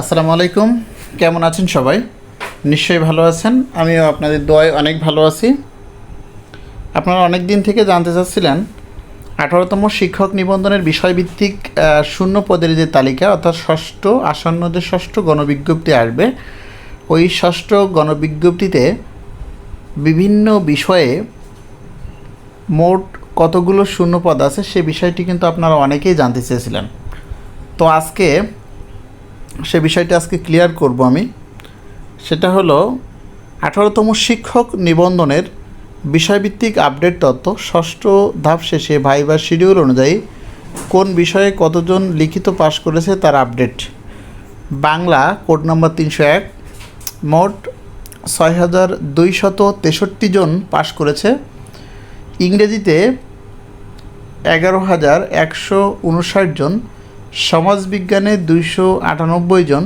আসসালামু আলাইকুম। কেমন আছেন সবাই? নিশ্চয়ই ভালো আছেন। আমিও আপনাদের দোয়ায় অনেক ভালো আছি। আপনারা অনেক দিন থেকে জানতে চাচ্ছিলেন, আঠারোতম শিক্ষক নিবন্ধনের বিষয়ভিত্তিক শূন্য পদের যে তালিকা, অর্থাৎ ষষ্ঠ আসন্ন যে ষষ্ঠ গণবিজ্ঞপ্তি আসবে। ওই ষষ্ঠ গণবিজ্ঞপ্তিতে বিভিন্ন বিষয়ে মোট কতগুলো শূন্য পদ আছে, সে বিষয়টি কিন্তু আপনারা অনেকেই জানতে চেয়েছিলেন। তো আজকে সে বিষয়টা আজকে ক্লিয়ার করব আমি। সেটা হলো, আঠারোতম শিক্ষক নিবন্ধনের বিষয়ভিত্তিক আপডেট তত্ত্ব, ষষ্ঠ ধাপ শেষে ভাইবার শিডিউল অনুযায়ী কোন বিষয়ে কতজন লিখিত পাশ করেছে তার আপডেট বাংলা কোড নম্বর তিনশো এক, মোট ছয় হাজার দুইশত তেষট্টি জন পাশ করেছে। ইংরেজিতে এগারো হাজার একশো উনষাট জন সমাজবিজ্ঞানে দুইশো আটানব্বই জন,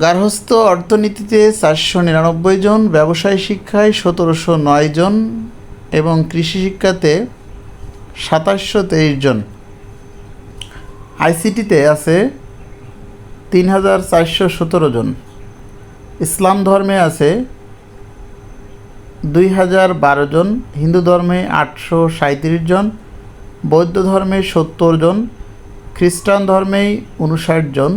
গার্হস্থ্য অর্থনীতিতে চারশো নিরানব্বই জন, ব্যবসায় শিক্ষায় সতেরোশো নয় জন এবং কৃষি শিক্ষাতে সাতাশশো তেইশ জন। আইসিটিতে আছে তিন হাজার চারশো সতেরো জন। ইসলাম ধর্মে আছে দুই হাজার বারো জন, হিন্দু ধর্মে আটশো সাঁত্রিশ জন, বৌদ্ধ ধর্মে সত্তর জন খ্রিস্টান ধর্মেই উনষাট জন,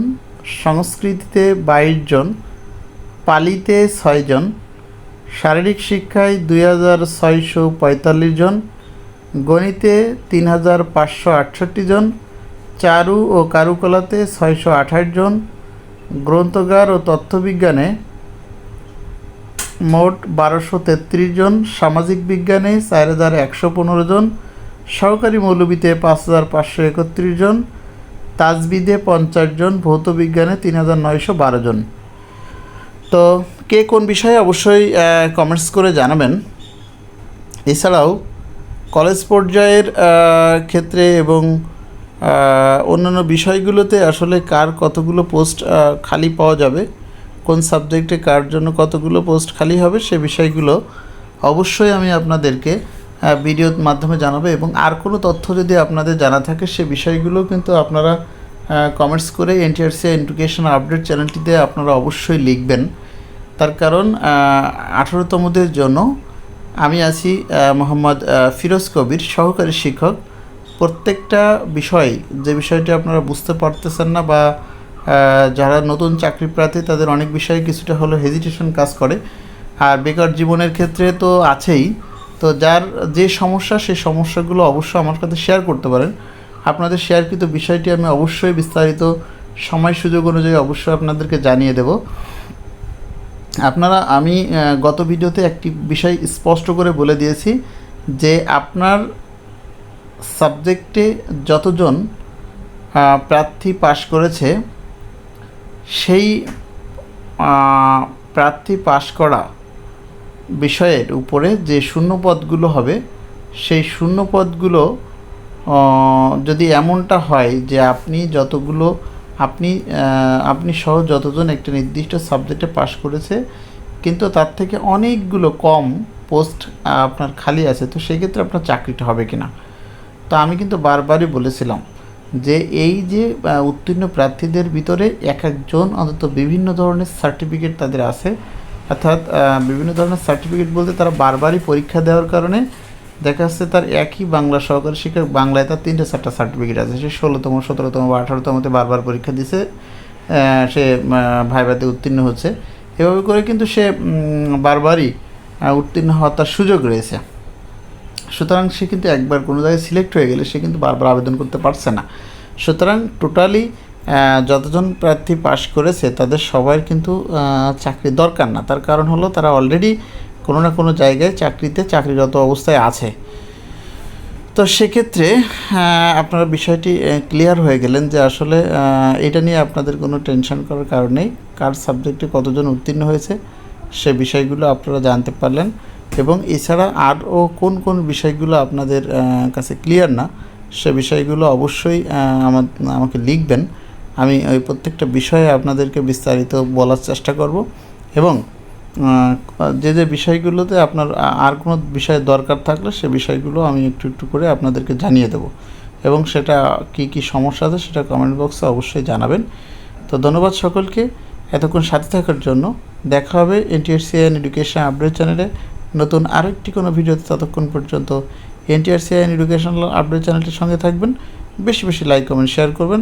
সংস্কৃতিতে বাইশ জন, পালিতে ছয় জন, শারীরিক শিক্ষায় দুই হাজার ছয়শো পঁয়তাল্লিশ জন, গণিতে তিন হাজার পাঁচশো আটষট্টি জন, চারু ও কারুকলাতে ছয়শো আঠাশ জন, গ্রন্থগার ও তথ্যবিজ্ঞানে মোট বারোশো তেত্রিশ জন, সামাজিক বিজ্ঞানে চার হাজার একশো পনেরো জন, সহকারী মৌলবীতে পাঁচ হাজার পাঁচশো একত্রিশ জন তাজবিদে পঞ্চাশ জন ভৌত বিজ্ঞানে তিন হাজার নয়শো বারো জন। তো কে কোন বিষয়ে অবশ্যই কমেন্টস করে জানাবেন। এছাড়াও কলেজ পর্যায়ের ক্ষেত্রে এবং অন্যান্য বিষয়গুলোতে আসলে কার কতগুলো পোস্ট খালি পাওয়া যাবে, কোন সাবজেক্টে কার জন্য কতগুলো পোস্ট খালি হবে সে বিষয়গুলো অবশ্যই আমি আপনাদেরকে ভিডিওর মাধ্যমে জানাব এবং আর কোনো তথ্য যদি আপনাদের জানা থাকে, সে বিষয়গুলো কিন্তু আপনারা কমেন্টস করে এনটিআরসি এডুকেশন আপডেট চ্যানেলটিতে আপনারা অবশ্যই লিখবেন। তার কারণ আঠারোতমদের জন্য আমি আছি মোহাম্মদ ফিরোজ কবির, সহকারী শিক্ষক। প্রত্যেকটা বিষয়, যে বিষয়টি আপনারা বুঝতে পারতেছেন না বা যারা নতুন চাকরি প্রার্থী, তাদের অনেক বিষয়ে কিছুটা হলো হেজিটেশন কাজ করে। আর বেকার জীবনের ক্ষেত্রে তো আছেই। তো যার যে সমস্যা, সেই সমস্যাগুলো অবশ্যই আমার কাছে শেয়ার করতে পারেন। আপনাদের শেয়ারকৃত বিষয়টি আমি অবশ্যই বিস্তারিত সময় সুযোগ অনুযায়ী অবশ্যই আপনাদেরকে জানিয়ে দেব। আপনারা, আমি গত ভিডিওতে একটি বিষয় স্পষ্ট করে বলে দিয়েছি যে আপনার সাবজেক্টে যতজন প্রার্থী পাশ করেছে, সেই প্রার্থী পাশ করা বিষয়ের উপরে যে শূন্যপদগুলো হবে, সেই শূন্যপদগুলো যদি এমনটা হয় যে আপনি যতগুলো, আপনি আপনি সহ যতজন একটা নির্দিষ্ট সাবজেক্টে পাশ করেছে, কিন্তু তার থেকে অনেকগুলো কম পোস্ট আপনার খালি আছে, তো সেক্ষেত্রে আপনার চাকরিটা হবে কিনা? তো আমি কিন্তু বারবারই বলেছিলাম যে এই যে উত্তীর্ণ প্রার্থীদের ভিতরে এক একজন অন্তত বিভিন্ন ধরনের সার্টিফিকেট তাদের আছে অর্থাৎ বিভিন্ন ধরনের সার্টিফিকেট বলতে তারা বারবারই পরীক্ষা দেওয়ার কারণে দেখা যাচ্ছে তার একই বাংলা সহকারী শিক্ষক, বাংলায় তার তিনটে চারটা সার্টিফিকেট আছে। সে ষোলোতম, সতেরোতম বা আঠারোতমতে বারবার পরীক্ষা দিছে সে ভাইভাতে উত্তীর্ণ হচ্ছে। এভাবে করে কিন্তু সে বারবারই উত্তীর্ণ হওয়ার তার সুযোগ রয়েছে। সুতরাং সে কিন্তু একবার কোনো জায়গায় সিলেক্ট হয়ে গেলে সে কিন্তু বারবার আবেদন করতে পারছে না। সুতরাং টোটালি যতজন প্রার্থী পাশ করেছে, তাদের সবার কিন্তু চাকরি দরকার না। তার কারণ হলো, তারা অলরেডি কোনো না কোনো জায়গায় চাকরিতে চাকরিরত অবস্থায় আছে। তো সেক্ষেত্রে আপনারা বিষয়টি ক্লিয়ার হয়ে গেলেন যে আসলে এটা নিয়ে আপনাদের কোনো টেনশন করার কারণ নেই। কার সাবজেক্টে কতজন উত্তীর্ণ হয়েছে, সে বিষয়গুলো আপনারা জানতে পারলেন। এবং এছাড়া আরও কোন কোন বিষয়গুলো আপনাদের কাছে ক্লিয়ার না, সে বিষয়গুলো অবশ্যই আমার আমাকে লিখবেন। আমি ওই প্রত্যেকটা বিষয়ে আপনাদেরকে বিস্তারিত বলার চেষ্টা করব এবং যে যে বিষয়গুলোতে আপনার আর কোনো বিষয়ের দরকার থাকলে সে বিষয়গুলো আমি একটু একটু করে আপনাদেরকে জানিয়ে দেব এবং সেটা কি কি সমস্যা আছে সেটা কমেন্ট বক্সে অবশ্যই জানাবেন। তো তো ধন্যবাদ সকলকে, এতক্ষণ সাথে থাকার জন্য দেখা হবে এনটিআরসিআইএন এডুকেশন আপডেট চ্যানেলে নতুন আরেকটি কোনো ভিডিওতে ততক্ষণ পর্যন্ত এনটিআরসিআইএন এডুকেশনাল আপডেট চ্যানেলটির সঙ্গে থাকবেন। বেশি বেশি লাইক কমেন্ট শেয়ার করবেন।